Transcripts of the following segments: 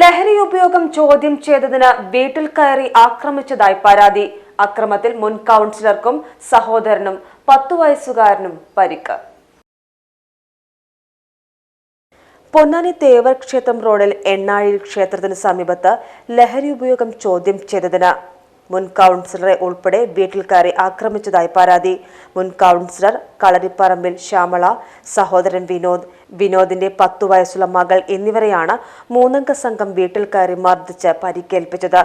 ലഹരി ഉപയോഗം ചോദ്യം ചെയ്തതിന് വീട്ടിൽ കയറി ആക്രമിച്ചതായി പരാതി. അക്രമത്തിൽ മുൻ കൗൺസിലർക്കും സഹോദരനും പത്തു വയസ്സുകാരനും പരിക്ക്. പൊന്നാനി തേവർ ക്ഷേത്രം റോഡിൽ എണ്ണാഴിൽ ക്ഷേത്രത്തിന് സമീപത്ത് ലഹരി ഉപയോഗം ചോദ്യം ചെയ്തതിന് മുൻ കൗൺസിലറെ ഉൾപ്പെടെ വീട്ടിൽ കയറി ആക്രമിച്ചതായി പരാതി. മുൻ കൗൺസിലർ കളരിപ്പറമ്പിൽ ശ്യാമള സഹോദരൻ വിനോദ് വിനോദിന്റെ പത്തു വയസ്സുള്ള മകൾ എന്നിവരെയാണ് മൂന്നംഗ സംഘം വീട്ടിൽ കയറി മർദ്ദിച്ച് പരിക്കേൽപ്പിച്ചത്.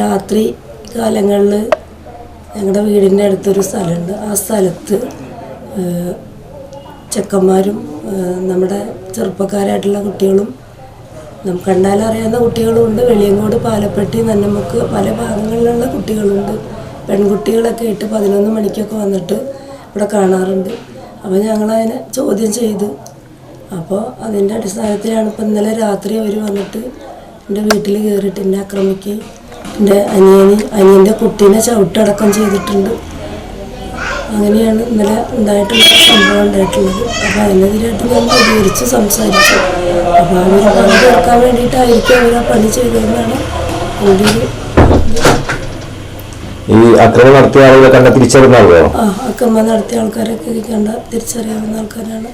രാത്രി കാലങ്ങളിൽ ഞങ്ങളുടെ വീടിന്റെ അടുത്തൊരു സ്ഥലമുണ്ട്. ആ സ്ഥലത്ത് ചെക്കന്മാരും നമ്മുടെ ചെറുപ്പക്കാരായിട്ടുള്ള കുട്ടികളും നമുക്ക് കണ്ടാലറിയാവുന്ന കുട്ടികളുണ്ട് വെളിയങ്കോട് പാലപ്പെട്ടി നന്നമുക്ക് പല ഭാഗങ്ങളിലുള്ള കുട്ടികളുണ്ട്. പെൺകുട്ടികളൊക്കെ ഇട്ട് പതിനൊന്ന് മണിക്കൊക്കെ വന്നിട്ട് ഇവിടെ കാണാറുണ്ട്. അപ്പോൾ ഞങ്ങളതിനെ ചോദ്യം ചെയ്തു. അപ്പോൾ അതിന്റെ അടിസ്ഥാനത്തിലാണ് ഇപ്പം ഇന്നലെ രാത്രി അവർ വന്നിട്ട് എന്റെ വീട്ടിൽ കയറിയിട്ട് എന്നെ ആക്രമിക്കുകയും എന്റെ അനിയന് അനിയന്റെ കുട്ടീനെ ചവിട്ടടക്കം ചെയ്തിട്ടുണ്ട്. അങ്ങനെയാണ് ഇന്നലെ ഉണ്ടായിട്ടുള്ള സംഭവം ഉണ്ടായിട്ടുള്ളത്. അപ്പോൾ അതിനെതിരായിട്ട് ഞാൻ പ്രതികരിച്ച് സംസാരിച്ചു. അപ്പോൾ അവർ പണി തീർക്കാൻ വേണ്ടിയിട്ടായിരിക്കും അവർ ആ പണി ചെയ്തതെന്നാണ് എന്റെ ഒരു ഈ അക്രമം നടത്തിയ ആളുകളെ കണ്ട തിരിച്ചറിഞ്ഞാവോ ആ അക്രമം നടത്തിയ ആൾക്കാരൊക്കെ കണ്ട തിരിച്ചറിയാവുന്ന ആൾക്കാരാണ്.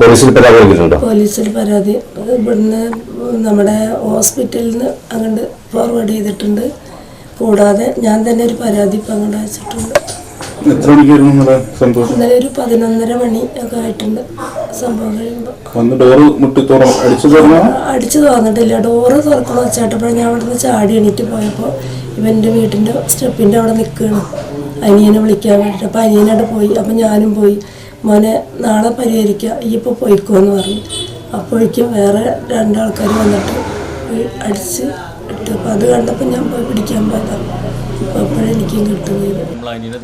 പോലീസിൽ പരാതി നൽകിയിട്ടുണ്ടോ? പോലീസിൽ പരാതി. ഇവിടുന്ന് നമ്മുടെ ഹോസ്പിറ്റലിൽ നിന്ന് അങ്ങോട്ട് ഫോർവേഡ് ചെയ്തിട്ടുണ്ട്. കൂടാതെ ഞാൻ തന്നെ ഒരു പരാതി ഇപ്പം അങ്ങോട്ട് അയച്ചിട്ടുണ്ട്. എത്ര മണിക്കായിരുന്നു നിങ്ങളുടെ സംഭവം ഇന്നലെ ഒരു പതിനൊന്നര മണി ഒക്കെ ആയിട്ടുണ്ട് സംഭവം കഴിയുമ്പോൾ വന്ന് ഡോറ് മുട്ടി തുറ അടിച്ചു തുറന്നോ? അടിച്ചു തുറന്നിട്ടില്ല. ഡോറ് തുറക്കണം വെച്ചപ്പോഴും ഞാൻ അവിടുന്ന് ചാടി എണീറ്റ് പോയപ്പോൾ ഇവന്റെ വീട്ടിന്റെ സ്റ്റെപ്പിന്റെ അവിടെ നിൽക്കുകയാണ് അനിയനെ വിളിക്കാൻ വേണ്ടിയിട്ട് അപ്പോൾ അനിയനോട് പോയി. അപ്പം ഞാനും പോയി. മോനെ നാളെ പരിഹരിക്കുക ഈ ഇപ്പോൾ പോയിക്കോ എന്ന് പറഞ്ഞു. അപ്പോഴേക്കും വേറെ രണ്ടാൾക്കാർ വന്നിട്ട് അടിച്ച് അപ്പോൾ അത് കണ്ടപ്പോൾ ഞാൻ പോയി പിടിക്കാൻ പോയതാണ് അപ്പോൾ അപ്പോഴെനിക്കും കിട്ടുകയില്ല നമ്മൾ അനിയനെ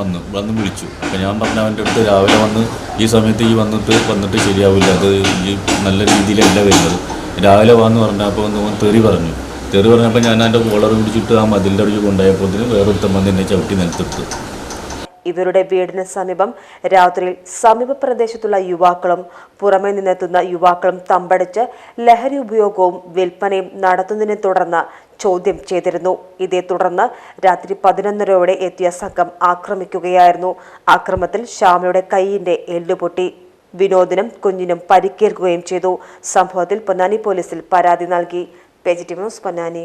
വന്നു. വന്ന് വിളിച്ചു. അപ്പം ഞാൻ പറഞ്ഞു അവന്റെ അടുത്ത് രാവിലെ വന്ന് ഈ സമയത്ത് ഈ വന്നിട്ട് വന്നിട്ട് ശരിയാവില്ല അത് ഈ നല്ല രീതിയിലല്ല വരുന്നത്. രാവിലെ വന്ന് പറഞ്ഞപ്പോൾ ഒന്ന് തെറി പറഞ്ഞു. തെറി പറഞ്ഞപ്പോൾ ഞാൻ എന്റെ കോളർ പിടിച്ചിട്ട് ആ മതിലിന്റെ അടുത്ത് കൊണ്ടുപോയപ്പോൾ വേറൊരുത്തം വന്ന് എന്നെ ചവിട്ടി നിലത്തിട്ടു ഇവരുടെ വീടിന് സമീപം രാത്രിയിൽ സമീപ പ്രദേശത്തുള്ള യുവാക്കളും പുറമെ നിന്നെത്തുന്ന യുവാക്കളും തമ്പടിച്ച് ലഹരി ഉപയോഗവും വിൽപ്പനയും നടത്തുന്നതിനെ തുടർന്ന് ചോദ്യം ചെയ്തിരുന്നു. ഇതേ തുടർന്ന് രാത്രി പതിനൊന്നരയോടെ എത്തിയ സംഘം ആക്രമിക്കുകയായിരുന്നു. ആക്രമത്തിൽ ശ്യാമയുടെ കൈയിന്റെ എല്ലുപൊട്ടി. വിനോദിനും കുഞ്ഞിനും പരിക്കേൽക്കുകയും ചെയ്തു. സംഭവത്തിൽ പൊന്നാനി പോലീസിൽ പരാതി നൽകി. Positive news Ponnani.